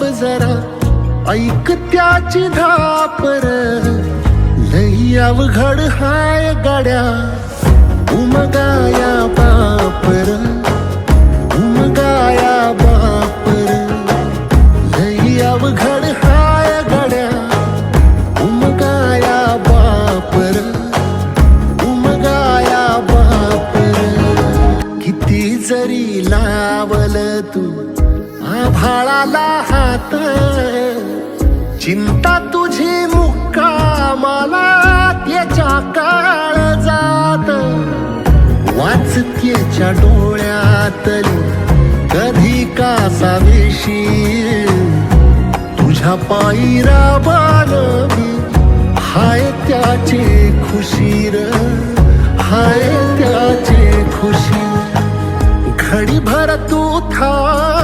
थांब जरा. ऐक त्याची धापर. लई अवघड हाय गाड्या. उमगाया बापर. उमगाया बापर. लई अवघड हाय गाड्या. उमगाया बापर. उमगाया बापर. किती जरी लावल तू भाळाला हात. चिंता तुझी मुक्का मला त्याच्या काळ जात. वाचत्येच्या डोळ्यातली कधी कासा वेशी तुझ्या पायीरा बालवी हाय त्याचे खुशीर हाय त्याचे खुशी घडी भर तू था